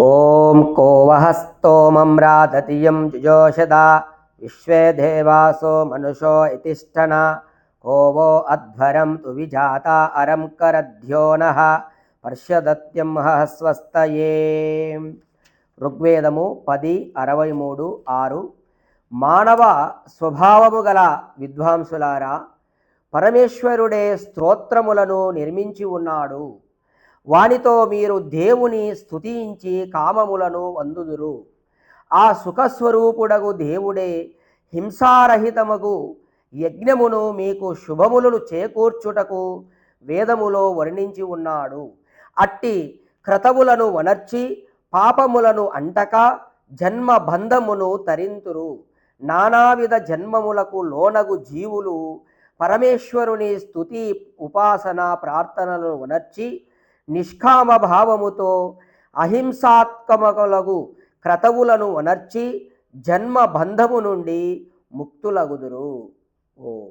ఓం కోవహస్తోమం రాధతియం జుజోషదా. విశ్వే దేవాసో మనుషో ఇతిష్టన. కోవో అధ్వరం తు విజాత అరం కరధ్యో పర్షదత్యం స్వస్తయే ఋగ్వేదము పది అరవై మూడు ఆరు. మానవ స్వభావము గల విద్వాంసులారా పరమేశ్వరుడే స్తోత్రములను నిర్మించి ఉన్నాడు. వానితో మీరు దేవుని స్థుతించి కామములను అందుదురు. ఆ సుఖస్వరూపుడగు దేవుడే హింసారహితముకు యజ్ఞమును మీకు శుభములను చేకూర్చుటకు వేదములో వర్ణించి ఉన్నాడు. అట్టి క్రతవులను వనర్చి పాపములను అంటక జన్మ బంధమును తరింతురు. నానావిధ జన్మములకు లోనగు జీవులు పరమేశ్వరుని స్థుతి ఉపాసన ప్రార్థనలను వనర్చి నిష్కామ భావముతో అహింసాత్మకలగు క్రతవులను వనర్చి జన్మ బంధము నుండి ముక్తులగుదురు. ఓ.